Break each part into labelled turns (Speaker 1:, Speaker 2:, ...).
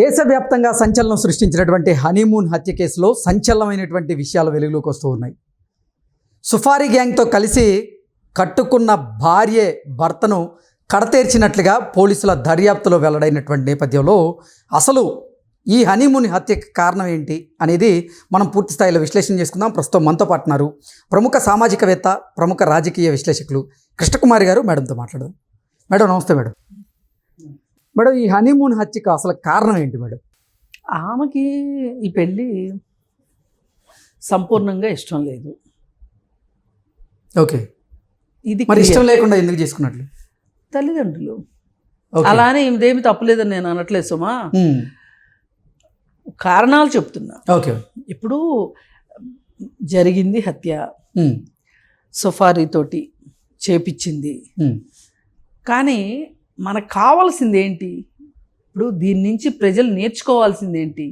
Speaker 1: దేశవ్యాప్తంగా సంచలనం సృష్టించినటువంటి హనీమూన్ హత్య కేసులో సంచలనమైనటువంటి విషయాలు వెలుగులోకి వస్తూ ఉన్నాయి సుఫారీ గ్యాంగ్తో కలిసి కట్టుకున్న భార్య భర్తను కడతేర్చినట్లుగా పోలీసుల దర్యాప్తులో వెల్లడైనటువంటి నేపథ్యంలో అసలు ఈ హనీమూన్ హత్యకు కారణం ఏంటి అనేది మనం పూర్తి స్థాయిలో విశ్లేషణ చేసుకుందాం ప్రస్తుతం మనతో పాటున్నారు ప్రముఖ సామాజికవేత్త ప్రముఖ రాజకీయ విశ్లేషకులు కృష్ణకుమారి గారు మేడంతో మాట్లాడదాం మేడం నమస్తే మేడం మేడం ఈ హనీమూన్ హత్యకు అసలు కారణం ఏంటి మేడం
Speaker 2: ఆమెకి ఈ పెళ్ళి సంపూర్ణంగా ఇష్టం లేదు
Speaker 1: ఓకే
Speaker 2: ఇది
Speaker 1: మరి ఇష్టం లేకుండా ఎందుకు చేసుకున్నట్లు
Speaker 2: తల్లిదండ్రులు అలానే ఇదేమి తప్పలేదని నేను అనట్లేదు సుమా కారణాలు చెప్తున్నా
Speaker 1: ఓకే
Speaker 2: ఇప్పుడు జరిగింది హత్య సుఫారీతోటి చేపించింది కానీ మనకు కావాల్సింది ఏంటి ఇప్పుడు దీని నుంచి ప్రజలు నేర్చుకోవాల్సింది ఏంటి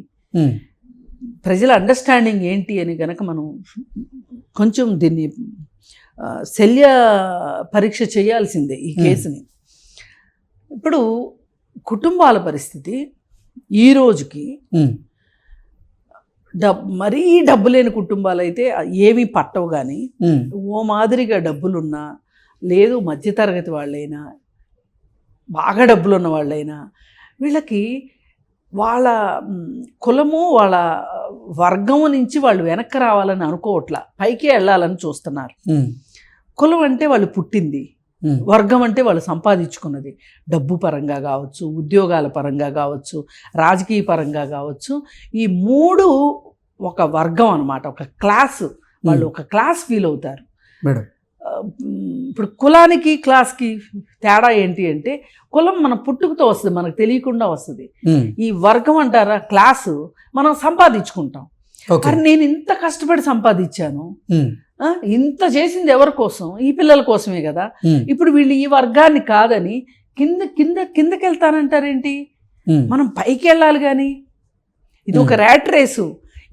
Speaker 2: ప్రజల అండర్స్టాండింగ్ ఏంటి అని కనుక మనం కొంచెం దీన్ని శల్య పరీక్ష చేయాల్సిందే ఈ కేసుని ఇప్పుడు కుటుంబాల పరిస్థితి ఈ రోజుకి డబ్ మరీ డబ్బు లేని కుటుంబాలు అయితే ఏమీ పట్టవు కానీ ఓ మాదిరిగా డబ్బులున్నా లేదు మధ్యతరగతి వాళ్ళైనా బాగా డబ్బులు ఉన్న వాళ్ళైనా వీళ్ళకి వాళ్ళ కులము వాళ్ళ వర్గం నుంచి వాళ్ళు వెనక్కి రావాలని అనుకోవట్లా పైకి వెళ్ళాలని చూస్తున్నారు కులం అంటే వాళ్ళు పుట్టింది వర్గం అంటే వాళ్ళు సంపాదించుకున్నది డబ్బు పరంగా కావచ్చు ఉద్యోగాల పరంగా కావచ్చు రాజకీయ పరంగా కావచ్చు ఈ మూడు ఒక వర్గం అనమాట ఒక క్లాస్ వాళ్ళు ఒక క్లాస్ ఫీల్ అవుతారు
Speaker 1: మేడం
Speaker 2: ఇప్పుడు కులానికి క్లాస్కి తేడా ఏంటి అంటే కులం మన పుట్టుకతో వస్తుంది మనకు తెలియకుండా వస్తుంది ఈ వర్గం అంటారా క్లాసు మనం సంపాదించుకుంటాం కానీ నేను ఇంత కష్టపడి సంపాదించాను ఇంత చేసింది ఎవరి కోసం ఈ పిల్లల కోసమే కదా ఇప్పుడు వీళ్ళు ఈ వర్గాన్ని కాదని కింద కింద కిందకి వెళ్తానంటారేంటి మనం పైకి వెళ్ళాలి కానీ ఇది ఒక ర్యాట్ రేసు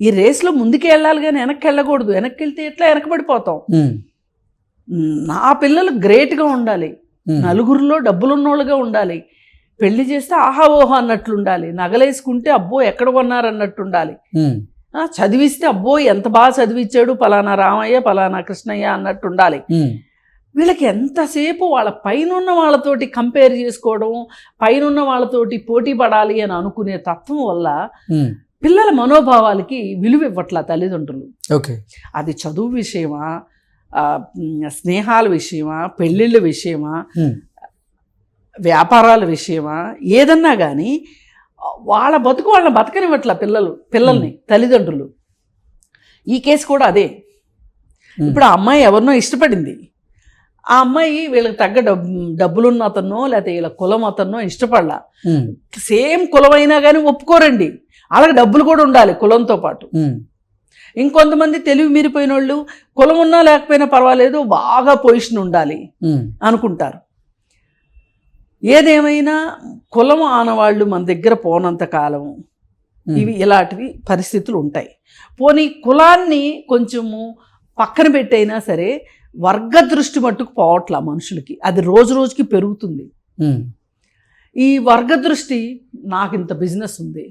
Speaker 2: ఈ రేసులో ముందుకు వెళ్ళాలి కానీ వెనక్కి వెళ్ళకూడదు వెనక్కి వెళ్తే ఎట్లా వెనకబడిపోతాం నా పిల్లలు గ్రేట్గా ఉండాలి నలుగురిలో డబ్బులున్నోళ్ళుగా ఉండాలి పెళ్లి చేస్తే ఆహా ఓహో అన్నట్లు ఉండాలి నగలేసుకుంటే అబ్బో ఎక్కడ కొన్నారు అన్నట్టు ఉండాలి చదివిస్తే అబ్బో ఎంత బాగా చదివించాడు పలానా రామయ్య పలానా కృష్ణయ్య అన్నట్టు ఉండాలి వీళ్ళకి ఎంతసేపు వాళ్ళ ఉన్న వాళ్ళతోటి కంపేర్ చేసుకోవడం ఉన్న వాళ్ళతోటి పోటీ పడాలి అని అనుకునే తత్వం వల్ల పిల్లల మనోభావాలకి విలువ ఇవ్వట్ల తల్లిదండ్రులు
Speaker 1: ఓకే
Speaker 2: అది చదువు విషయమా స్నేహాల విషయమా పెళ్ళిళ్ళ విషయమా వ్యాపారాల విషయమా ఏదన్నా కానీ వాళ్ళ బతుకు వాళ్ళని బతకనివ్వట్ల పిల్లలు పిల్లల్ని తల్లిదండ్రులు ఈ కేసు కూడా అదే ఇప్పుడు ఆ అమ్మాయి ఎవరినో ఇష్టపడింది ఆ అమ్మాయి వీళ్ళకి తగ్గ డబ్బులున్న అతనో లేకపోతే వీళ్ళ కులం అతన్నో ఇష్టపడలా సేమ్ కులమైనా కానీ ఒప్పుకోరండి అలాగే డబ్బులు కూడా ఉండాలి కులంతో పాటు ఇంకొంతమంది తెలివి మీరిపోయిన వాళ్ళు కులం ఉన్నా లేకపోయినా పర్వాలేదు బాగా పొజిషన్ ఉండాలి అనుకుంటారు ఏదేమైనా కులం ఆనవాళ్ళు మన దగ్గర పోనంత కాలం ఇవి ఇలాంటివి పరిస్థితులు ఉంటాయి పోనీ కులాన్ని కొంచెము పక్కన పెట్టైనా సరే వర్గ దృష్టి మట్టుకు పోవట్లా మనుషులకి అది రోజు రోజుకి పెరుగుతుంది ఈ వర్గ దృష్టి నాకు ఇంత బిజినెస్ ఉంది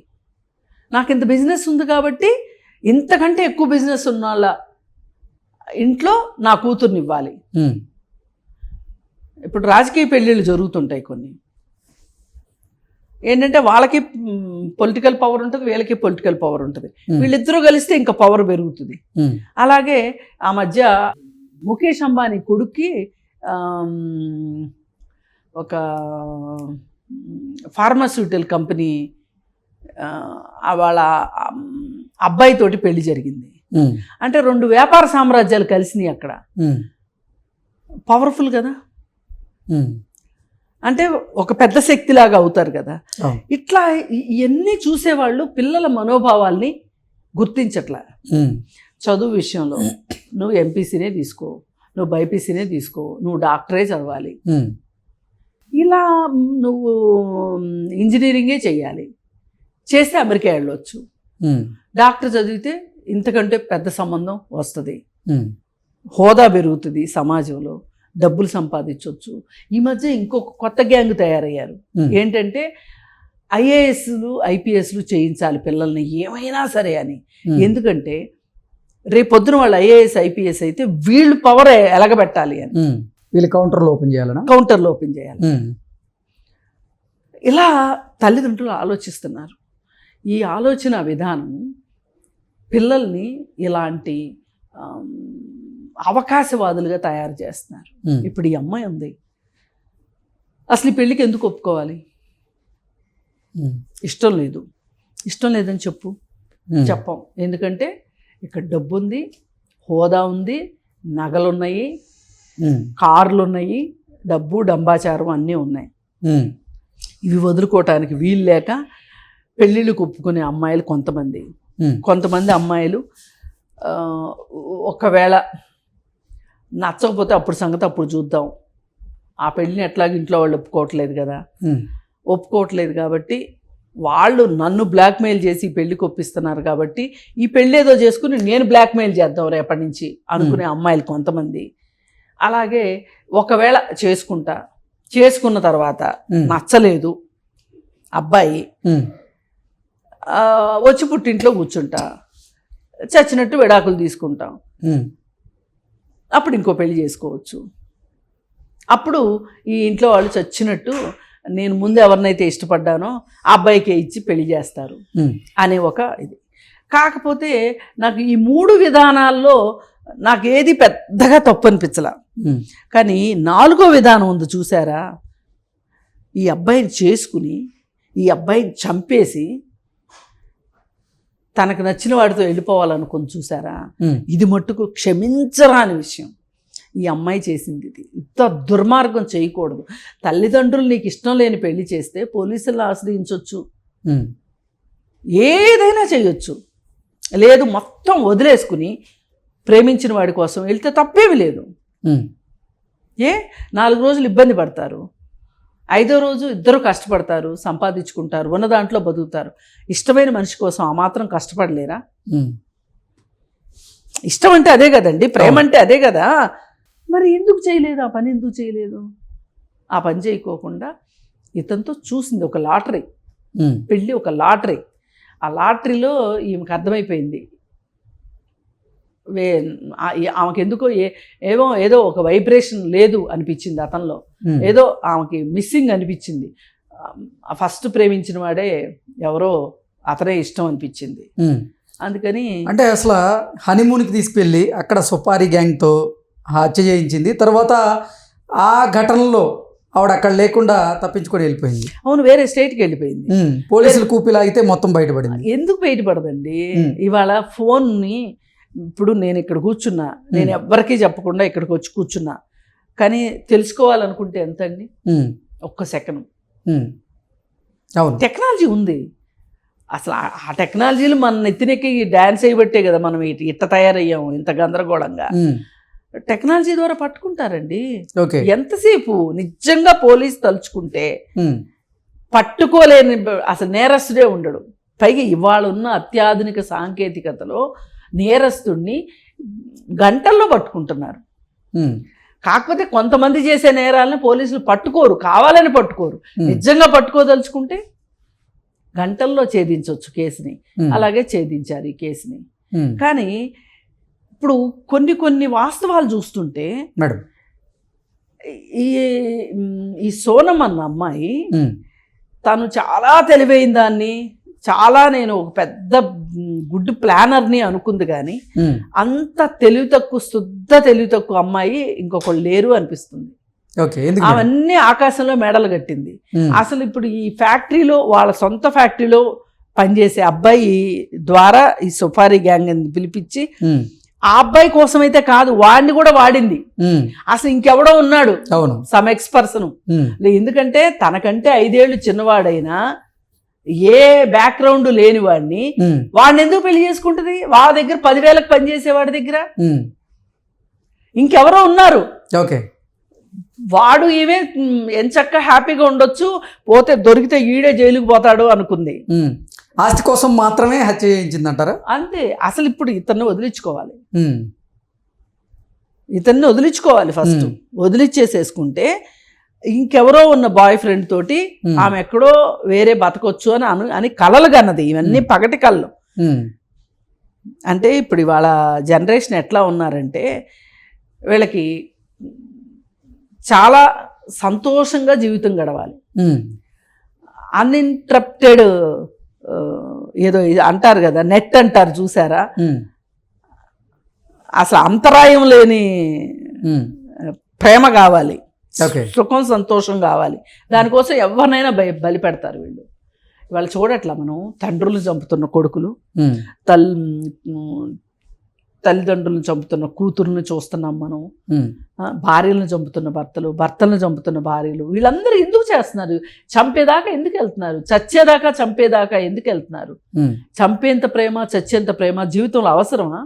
Speaker 2: నాకు ఇంత బిజినెస్ ఉంది కాబట్టి ఇంతకంటే ఎక్కువ బిజినెస్ ఉన్న వాళ్ళ ఇంట్లో నా కూతుర్ని ఇవ్వాలి ఇప్పుడు రాజకీయ పెళ్ళిళ్ళు జరుగుతుంటాయి కొన్ని ఏంటంటే వాళ్ళకి పొలిటికల్ పవర్ ఉంటుంది వీళ్ళకి పొలిటికల్ పవర్ ఉంటుంది వీళ్ళిద్దరూ కలిస్తే ఇంకా పవర్ పెరుగుతుంది అలాగే ఆ మధ్య ముఖేష్ అంబానీ కొడుక్కి ఒక ఫార్మాస్యూటికల్ కంపెనీ వాళ్ళ అబ్బాయితోటి పెళ్లి జరిగింది అంటే రెండు వ్యాపార సామ్రాజ్యాలు కలిసినాయి అక్కడ పవర్ఫుల్ కదా అంటే ఒక పెద్ద శక్తిలాగా అవుతారు కదా ఇట్లా ఇవన్నీ చూసేవాళ్ళు పిల్లల మనోభావాల్ని గుర్తించట్లా చదువు విషయంలో నువ్వు ఎంపీసీనే తీసుకో నువ్వు బైపీసీనే తీసుకో నువ్వు డాక్టరే చదవాలి ఇలా నువ్వు ఇంజనీరింగే చేయాలి చేస్తే అమెరికా వెళ్ళొచ్చు డాక్టర్ చదివితే ఇంతకంటే పెద్ద సంబంధం వస్తుంది హోదా పెరుగుతుంది సమాజంలో డబ్బులు సంపాదించవచ్చు ఈ మధ్య ఇంకొక కొత్త గ్యాంగ్ తయారయ్యారు ఏంటంటే ఐఏఎస్లు ఐపీఎస్లు చేయించాలి పిల్లల్ని ఏమైనా సరే అని ఎందుకంటే రేపొద్దున వాళ్ళు ఐఏఎస్ ఐపీఎస్ అయితే వీళ్ళు పవర్ ఎలగబెట్టాలి అని
Speaker 1: వీళ్ళు కౌంటర్లో ఓపెన్ చేయాలన్నా
Speaker 2: కౌంటర్లో ఓపెన్ చేయాలి ఇలా తల్లిదండ్రులు ఆలోచిస్తున్నారు ఈ ఆలోచన విధానం పిల్లల్ని ఇలాంటి అవకాశవాదులుగా తయారు చేస్తున్నారు ఇప్పుడు ఈ అమ్మాయి ఉంది అసలు ఈ పెళ్ళికి ఎందుకు ఒప్పుకోవాలి ఇష్టం లేదు ఇష్టం లేదని చెప్పు చెప్పం ఎందుకంటే ఇక్కడ డబ్బు ఉంది హోదా ఉంది నగలున్నాయి కార్లున్నాయి డబ్బు డంబాచారం అన్నీ ఉన్నాయి ఇవి వదులుకోవటానికి వీలు లేక పెళ్ళిళ్ళు ఒప్పుకునే అమ్మాయిలు కొంతమంది కొంతమంది అమ్మాయిలు ఒకవేళ నచ్చకపోతే అప్పుడు సంగతి అప్పుడు చూద్దాం ఆ పెళ్ళిని ఎట్లాగో ఇంట్లో వాళ్ళు ఒప్పుకోవట్లేదు కదా ఒప్పుకోవట్లేదు కాబట్టి వాళ్ళు నన్ను బ్లాక్మెయిల్ చేసి పెళ్లికి ఒప్పిస్తున్నారు కాబట్టి ఈ పెళ్ళి ఏదో చేసుకుని నేను బ్లాక్మెయిల్ చేద్దాం రేపటి నుంచి అనుకునే అమ్మాయిలు కొంతమంది అలాగే ఒకవేళ చేసుకుంటా చేసుకున్న తర్వాత నచ్చలేదు అబ్బాయి వచ్చి పుట్టింట్లో కూర్చుంటా చచ్చినట్టు విడాకులు తీసుకుంటాం అప్పుడు ఇంకో పెళ్లి చేసుకోవచ్చు అప్పుడు ఈ ఇంట్లో వాళ్ళు చచ్చినట్టు నేను ముందు ఎవరినైతే ఇష్టపడ్డానో ఆ అబ్బాయికే ఇచ్చి పెళ్లి చేస్తారు అనే ఒక ఇది కాకపోతే నాకు ఈ మూడు విధానాల్లో నాకు ఏది పెద్దగా తప్పు అనిపించలా కానీ నాలుగో విధానం ఉంది చూసారా ఈ అబ్బాయిని చేసుకుని ఈ అబ్బాయిని చంపేసి తనకు నచ్చిన వాడితో వెళ్ళిపోవాలనుకుని చూసారా ఇది మట్టుకు క్షమించరాని విషయం ఈ అమ్మాయి చేసింది ఇది ఇంత దుర్మార్గం చేయకూడదు తల్లిదండ్రులు నీకు ఇష్టం లేని పెళ్లి చేస్తే పోలీసులు ఆశ్రయించవచ్చు ఏదైనా చేయొచ్చు లేదు మొత్తం వదిలేసుకుని ప్రేమించిన వాడి కోసం వెళ్తే తప్పేమి లేదు ఏ నాలుగు రోజులు ఇబ్బంది పడతారు ఐదో రోజు ఇద్దరు కష్టపడతారు సంపాదించుకుంటారు ఉన్న దాంట్లో బతుకుతారు ఇష్టమైన మనిషి కోసం ఆ మాత్రం కష్టపడలేరా ఇష్టం అంటే అదే కదండి ప్రేమ అంటే అదే కదా మరి ఎందుకు చేయలేదు ఆ పని ఎందుకు చేయలేదు ఆ పని చేయకోకుండా ఇతనితో చూసింది ఒక లాటరీ పెళ్ళి ఒక లాటరీ ఆ లాటరీలో ఈమెకు అర్థమైపోయింది వే ఆమెకెందుకో ఏ ఏమో ఏదో ఒక వైబ్రేషన్ లేదు అనిపించింది అతనిలో
Speaker 1: Hmm.
Speaker 2: ఏదో ఆమెకి మిస్సింగ్ అనిపించింది ఫస్ట్ ప్రేమించిన వాడే ఎవరో అతనే ఇష్టం అనిపించింది
Speaker 1: hmm.
Speaker 2: అందుకని
Speaker 1: అంటే అసలు హనీమూన్కి తీసుకెళ్ళి అక్కడ సుపారీ గ్యాంగ్తో హత్య చేయించింది తర్వాత ఆ ఘటనలో ఆవిడ అక్కడ లేకుండా తప్పించుకొని వెళ్ళిపోయింది
Speaker 2: అవును వేరే స్టేట్కి వెళ్ళిపోయింది
Speaker 1: hmm. పోలీసులు కూపిలాగితే మొత్తం బయటపడింది
Speaker 2: ఎందుకు బయటపడదండి ఇవాళ ఫోన్ని ఇప్పుడు నేను ఇక్కడ కూర్చున్నా నేను ఎవ్వరికీ చెప్పకుండా ఇక్కడికి వచ్చి కూర్చున్నా కానీ తెలుసుకోవాలనుకుంటే ఎంత అండి ఒక్క సెకండ్
Speaker 1: అవును
Speaker 2: టెక్నాలజీ ఉంది అసలు ఆ టెక్నాలజీలు మన నెత్తినెక్కి డ్యాన్స్ అయిబట్టే కదా మనం ఇటు ఇట్ట తయారయ్యాము ఇంత గందరగోళంగా టెక్నాలజీ ద్వారా పట్టుకుంటారండి ఎంతసేపు నిజంగా పోలీస్ తలుచుకుంటే పట్టుకోలేని అసలు నేరస్తుడే ఉండడు పైగా ఇవాళ ఉన్న అత్యాధునిక సాంకేతికతలో నేరస్తుడిని గంటల్లో పట్టుకుంటున్నారు కాకపోతే కొంతమంది చేసే నేరాలను పోలీసులు పట్టుకోరు కావాలని పట్టుకోరు నిజంగా పట్టుకోదలుచుకుంటే గంటల్లో ఛేదించవచ్చు కేసుని అలాగే ఛేదించారు ఈ కేసుని కానీ ఇప్పుడు కొన్ని కొన్ని వాస్తవాలు చూస్తుంటే
Speaker 1: మేడం
Speaker 2: ఈ ఈ సోనం అన్న అమ్మాయి తను చాలా తెలివైన దాన్ని చాలా నేను ఒక పెద్ద గుడ్ ప్లానర్ని అనుకుంది కానీ అంత తెలివి తక్కువ శుద్ధ తెలివి తక్కువ అమ్మాయి ఇంకొకళ్ళు లేరు అనిపిస్తుంది అవన్నీ ఆకాశంలో మెడలు కట్టింది అసలు ఇప్పుడు ఈ ఫ్యాక్టరీలో వాళ్ళ సొంత ఫ్యాక్టరీలో పనిచేసే అబ్బాయి ద్వారా ఈ సుఫారీ గ్యాంగ్ పిలిపించి ఆ అబ్బాయి కోసం అయితే కాదు వాడిని కూడా వాడింది అసలు ఇంకెవడో ఉన్నాడు
Speaker 1: అవును
Speaker 2: సమ్ ఎక్స్ పర్సన్ ఎందుకంటే తనకంటే ఐదేళ్లు చిన్నవాడైనా ఏ బ్యాక్గ్రౌండ్ లేని వాడిని వాడిని ఎందుకు పెళ్లి చేసుకుంటుంది వాళ్ళ దగ్గర పదివేలకు వాడి దగ్గర ఇంకెవరో ఉన్నారు
Speaker 1: ఓకే
Speaker 2: వాడు ఈమె ఎంచక్క హ్యాపీగా ఉండొచ్చు పోతే దొరికితే ఈడే జైలుకు పోతాడు అనుకుంది
Speaker 1: ఆస్తి కోసం మాత్రమే హత్య చేయించిందంటారు
Speaker 2: అంతే అసలు ఇప్పుడు ఇతన్ని వదిలించుకోవాలి ఇతన్ని వదిలించుకోవాలి ఫస్ట్ వదిలిచ్చేసేసుకుంటే ఇంకెవరో ఉన్న బాయ్ ఫ్రెండ్ తోటి ఆమె ఎక్కడో వేరే బతకొచ్చు అని అను అని కలలు కన్నది ఇవన్నీ పగటి కళ్ళు అంటే ఇప్పుడు ఇవాళ జనరేషన్ ఎట్లా ఉన్నారంటే వీళ్ళకి చాలా సంతోషంగా జీవితం గడవాలి అన్ఇంట్రప్టెడ్ ఏదో అంటారు కదా నెట్ అంటారు చూసారా అసలు అంతరాయం లేని ప్రేమ కావాలి సుఖం సంతోషం కావాలి దానికోసం ఎవరినైనా భయ బలి పెడతారు వీళ్ళు ఇవాళ చూడట్లా మనం తండ్రులు చంపుతున్న కొడుకులు
Speaker 1: hmm.
Speaker 2: తల్ తల్లిదండ్రులను చంపుతున్న కూతుర్ని చూస్తున్నాం మనం hmm. భార్యలను చంపుతున్న భర్తలు భర్తలను చంపుతున్న భార్యలు వీళ్ళందరూ ఎందుకు చేస్తున్నారు చంపేదాకా ఎందుకు వెళ్తున్నారు చచ్చేదాకా చంపేదాకా ఎందుకు వెళ్తున్నారు
Speaker 1: hmm.
Speaker 2: చంపేంత ప్రేమ చచ్చేంత ప్రేమ జీవితంలో అవసరమా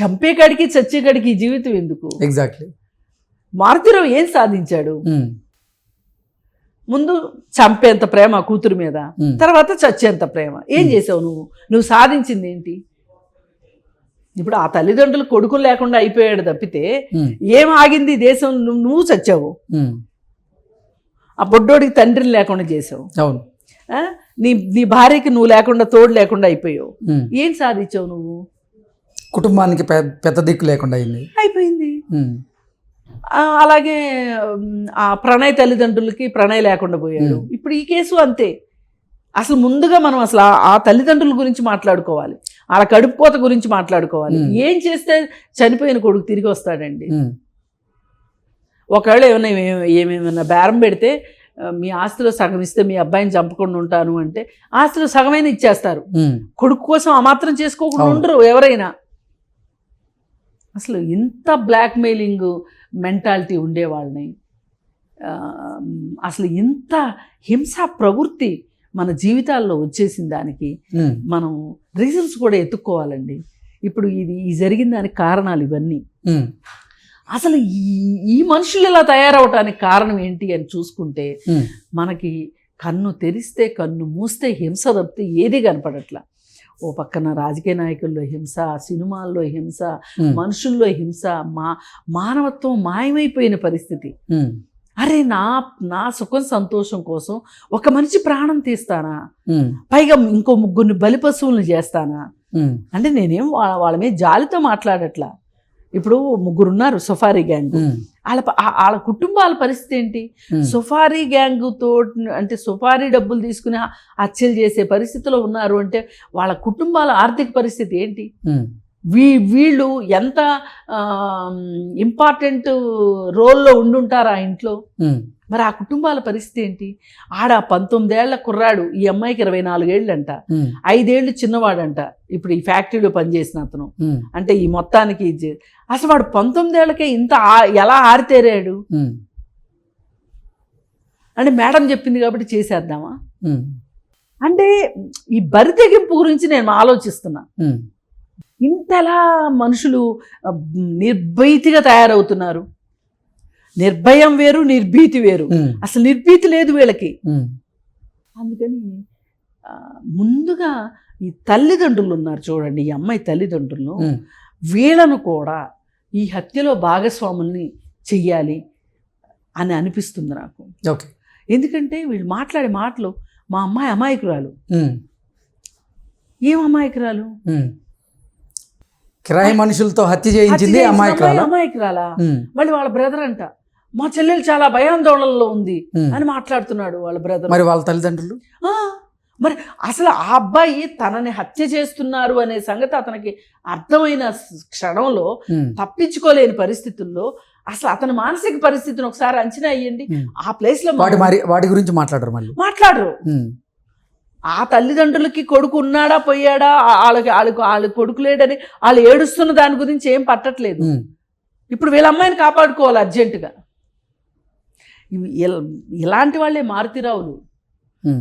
Speaker 2: చంపేకాడికి చచ్చేకాడికి జీవితం ఎందుకు
Speaker 1: ఎగ్జాక్ట్లీ
Speaker 2: మారుతిరావు ఏం సాధించాడు ముందు చంపేంత ప్రేమ కూతురు మీద తర్వాత చచ్చేంత ప్రేమ ఏం చేసావు నువ్వు నువ్వు సాధించింది ఏంటి ఇప్పుడు ఆ తల్లిదండ్రులు కొడుకులు లేకుండా అయిపోయాడు తప్పితే ఏం ఆగింది దేశం నువ్వు నువ్వు చచ్చావు ఆ బొడ్డోడికి తండ్రిని లేకుండా చేసావు
Speaker 1: అవును
Speaker 2: నీ నీ భార్యకి నువ్వు లేకుండా తోడు లేకుండా అయిపోయావు ఏం సాధించావు నువ్వు
Speaker 1: కుటుంబానికి పెద్ద దిక్కు లేకుండా అయింది
Speaker 2: అయిపోయింది అలాగే ఆ ప్రణయ్ తల్లిదండ్రులకి ప్రణయ్ లేకుండా
Speaker 1: పోయారు
Speaker 2: ఇప్పుడు ఈ కేసు అంతే అసలు ముందుగా మనం అసలు ఆ తల్లిదండ్రుల గురించి మాట్లాడుకోవాలి వాళ్ళ కడుపు కోత గురించి మాట్లాడుకోవాలి ఏం చేస్తే చనిపోయిన కొడుకు తిరిగి వస్తాడండి ఒకవేళ ఏమైనా ఏమేమైనా బేరం పెడితే మీ ఆస్తిలో సగం ఇస్తే మీ అబ్బాయిని చంపకుండా ఉంటాను అంటే ఆస్తిలో సగమైన ఇచ్చేస్తారు కొడుకు కోసం అమాత్రం చేసుకోకుండా ఉండరు ఎవరైనా అసలు ఇంత బ్లాక్మెయిలింగ్ మెంటాలిటీ ఉండేవాళ్ళని అసలు ఇంత హింసా ప్రవృత్తి మన జీవితాల్లో వచ్చేసిన దానికి మనం రీజన్స్ కూడా ఎత్తుక్కోవాలండి ఇప్పుడు ఇది ఈ జరిగిన దానికి కారణాలు ఇవన్నీ అసలు ఈ ఈ మనుషులు ఇలా తయారవటానికి కారణం ఏంటి అని చూసుకుంటే మనకి కన్ను తెరిస్తే కన్ను మూస్తే హింస తప్పితే ఏది కనపడట్లా ఓ పక్కన రాజకీయ నాయకుల్లో హింస సినిమాల్లో హింస మనుషుల్లో హింస మా మానవత్వం మాయమైపోయిన పరిస్థితి అరే నా నా సుఖం సంతోషం కోసం ఒక మనిషి ప్రాణం తీస్తానా పైగా ఇంకో ముగ్గురిని బలి పశువులను చేస్తానా అంటే నేనేం వాళ్ళ మీద జాలితో మాట్లాడట్లా ఇప్పుడు ముగ్గురు ఉన్నారు సఫారీ గ్యాంగ్ వాళ్ళ వాళ్ళ కుటుంబాల పరిస్థితి ఏంటి సుఫారీ తో అంటే సఫారీ డబ్బులు తీసుకుని హత్యలు చేసే పరిస్థితిలో ఉన్నారు అంటే వాళ్ళ కుటుంబాల ఆర్థిక పరిస్థితి ఏంటి వీ వీళ్ళు ఎంత ఇంపార్టెంట్ రోల్లో ఉండుంటారు ఆ ఇంట్లో మరి ఆ కుటుంబాల పరిస్థితి ఏంటి ఆడ పంతొమ్మిదేళ్ల కుర్రాడు ఈ అమ్మాయికి ఇరవై నాలుగేళ్ళు
Speaker 1: అంట
Speaker 2: ఐదేళ్లు చిన్నవాడంట ఇప్పుడు ఈ ఫ్యాక్టరీలో పనిచేసిన అతను అంటే ఈ మొత్తానికి అసలు వాడు పంతొమ్మిదేళ్లకే ఇంత ఎలా ఆరితేరాడు అంటే మేడం చెప్పింది కాబట్టి చేసేద్దామా అంటే ఈ బరి తెగింపు గురించి నేను ఆలోచిస్తున్నా ఇంతలా మనుషులు నిర్భీతిగా తయారవుతున్నారు నిర్భయం వేరు నిర్భీతి వేరు అసలు నిర్భీతి లేదు వీళ్ళకి అందుకని ముందుగా ఈ తల్లిదండ్రులు ఉన్నారు చూడండి ఈ అమ్మాయి
Speaker 1: తల్లిదండ్రులు
Speaker 2: వీళ్ళను కూడా ఈ హత్యలో భాగస్వాముల్ని చెయ్యాలి అని అనిపిస్తుంది నాకు
Speaker 1: ఓకే
Speaker 2: ఎందుకంటే వీళ్ళు మాట్లాడే మాటలు మా అమ్మాయి అమాయకురాలు ఏం అమాయకురాలు
Speaker 1: కిరాయి మనుషులతో హత్య చేయించింది అమాయకురాలా
Speaker 2: మళ్ళీ వాళ్ళ బ్రదర్ అంట మా చెల్లెలు చాలా భయాందోళనలో ఉంది అని మాట్లాడుతున్నాడు వాళ్ళ బ్రదర్
Speaker 1: మరి వాళ్ళ తల్లిదండ్రులు
Speaker 2: మరి అసలు ఆ అబ్బాయి తనని హత్య చేస్తున్నారు అనే సంగతి అతనికి అర్థమైన క్షణంలో తప్పించుకోలేని పరిస్థితుల్లో అసలు అతని మానసిక పరిస్థితిని ఒకసారి అంచనా అయ్యండి ఆ ప్లేస్ లో
Speaker 1: మరి వాటి గురించి మాట్లాడరు మళ్ళీ
Speaker 2: మాట్లాడరు ఆ తల్లిదండ్రులకి కొడుకు ఉన్నాడా పోయాడా వాళ్ళకి వాళ్ళకి వాళ్ళ కొడుకు లేడని వాళ్ళు ఏడుస్తున్న దాని గురించి ఏం పట్టట్లేదు ఇప్పుడు వీళ్ళ అమ్మాయిని కాపాడుకోవాలి అర్జెంటుగా ఇలాంటి వాళ్ళే మారుతిరావులు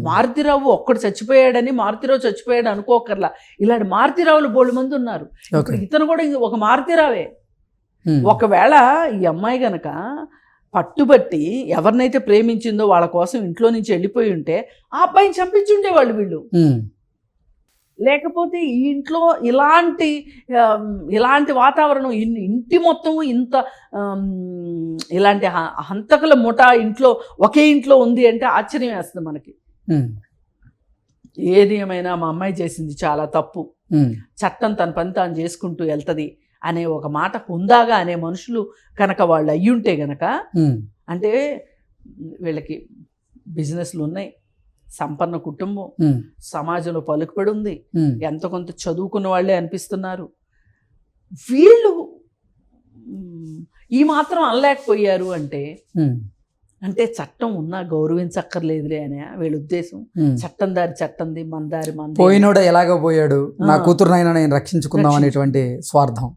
Speaker 2: మారుతిరావు ఒక్కడు చచ్చిపోయాడని మారుతిరావు చచ్చిపోయాడు అనుకోకర్లా ఇలాంటి మారుతిరావులు బోళ్ళు మంది ఉన్నారు ఇతను కూడా ఒక మారుతిరావే ఒకవేళ ఈ అమ్మాయి గనక పట్టుబట్టి ఎవరినైతే ప్రేమించిందో వాళ్ళ కోసం ఇంట్లో నుంచి వెళ్ళిపోయి ఉంటే ఆ అబ్బాయిని చంపించుండేవాళ్ళు వీళ్ళు లేకపోతే ఈ ఇంట్లో ఇలాంటి ఇలాంటి వాతావరణం ఇంటి మొత్తం ఇంత ఇలాంటి హంతకుల ముఠా ఇంట్లో ఒకే ఇంట్లో ఉంది అంటే ఆశ్చర్యం వేస్తుంది మనకి ఏది ఏమైనా మా అమ్మాయి చేసింది చాలా తప్పు చట్టం తన పని తాను చేసుకుంటూ వెళ్తుంది అనే ఒక మాట హుందాగా అనే మనుషులు కనుక వాళ్ళు అయ్యుంటే గనక అంటే వీళ్ళకి బిజినెస్లు ఉన్నాయి సంపన్న కుటుంబం సమాజంలో పలుకుబడి ఉంది ఎంత కొంత చదువుకున్న వాళ్ళే అనిపిస్తున్నారు వీళ్ళు ఈ మాత్రం అనలేకపోయారు అంటే అంటే చట్టం ఉన్నా గౌరవించక్కర్లేదులే అని వీళ్ళ ఉద్దేశం చట్టం దారి చట్టంది మందారి మంది
Speaker 1: పోయినోడ ఎలాగో పోయాడు నా కూతురునైనా నేను రక్షించుకుందాం అనేటువంటి స్వార్థం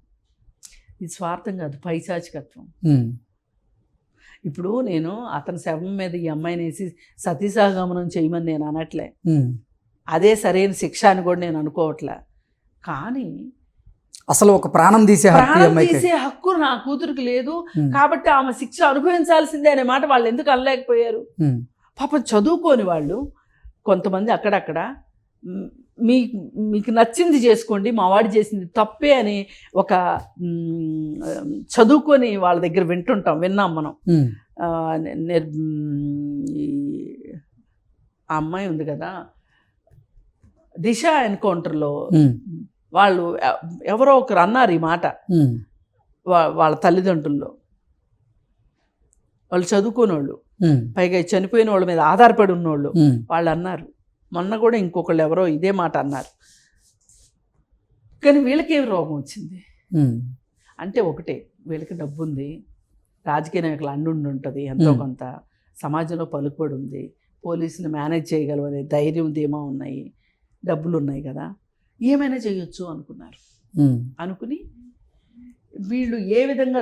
Speaker 2: ఇది స్వార్థం కాదు పైశాచికత్వం ఇప్పుడు నేను అతని శవం మీద ఈ అమ్మాయిని వేసి సతీసాగమనం చేయమని నేను అనట్లే అదే సరైన శిక్ష అని కూడా నేను అనుకోవట్లే కానీ
Speaker 1: అసలు ఒక ప్రాణం తీసే
Speaker 2: తీసే హక్కు నా కూతురికి లేదు కాబట్టి ఆమె శిక్ష అనుభవించాల్సిందే అనే మాట వాళ్ళు ఎందుకు అనలేకపోయారు పాపం చదువుకోని వాళ్ళు కొంతమంది అక్కడక్కడ మీ మీకు నచ్చింది చేసుకోండి మా వాడు చేసింది తప్పే అని ఒక చదువుకొని వాళ్ళ దగ్గర వింటుంటాం విన్నాం మనం ఆ అమ్మాయి ఉంది కదా దిశ ఎన్కౌంటర్లో వాళ్ళు ఎవరో ఒకరు అన్నారు ఈ మాట వాళ్ళ తల్లిదండ్రుల్లో వాళ్ళు చదువుకోని వాళ్ళు పైగా చనిపోయిన వాళ్ళ మీద ఆధారపడి ఉన్నోళ్ళు వాళ్ళు అన్నారు మొన్న కూడా ఇంకొకళ్ళు ఎవరో ఇదే మాట అన్నారు కానీ ఏమి రోగం వచ్చింది అంటే ఒకటే వీళ్ళకి డబ్బు ఉంది రాజకీయ నాయకులు అండుండి ఉంటుంది ఎంతో కొంత సమాజంలో పలుకుబడి ఉంది పోలీసులు మేనేజ్ చేయగలవనే ధైర్యం ధీమా ఉన్నాయి డబ్బులు ఉన్నాయి కదా ఏమైనా చేయొచ్చు అనుకున్నారు అనుకుని వీళ్ళు ఏ విధంగా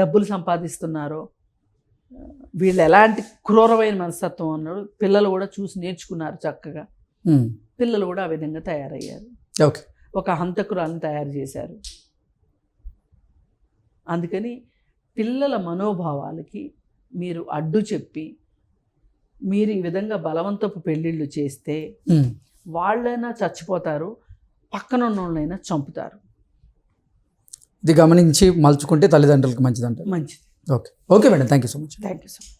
Speaker 2: డబ్బులు సంపాదిస్తున్నారో వీళ్ళు ఎలాంటి క్రూరమైన మనస్తత్వం అన్నాడు పిల్లలు కూడా చూసి నేర్చుకున్నారు చక్కగా పిల్లలు కూడా ఆ విధంగా తయారయ్యారు
Speaker 1: ఓకే
Speaker 2: ఒక హంతకురాలను తయారు చేశారు అందుకని పిల్లల మనోభావాలకి మీరు అడ్డు చెప్పి మీరు ఈ విధంగా బలవంతపు పెళ్ళిళ్ళు చేస్తే వాళ్ళైనా చచ్చిపోతారు పక్కన వాళ్ళైనా చంపుతారు
Speaker 1: ఇది గమనించి మలుచుకుంటే తల్లిదండ్రులకు మంచిదంట
Speaker 2: మంచిది
Speaker 1: Okay, madam. Thank you so much.
Speaker 2: Thank you so much.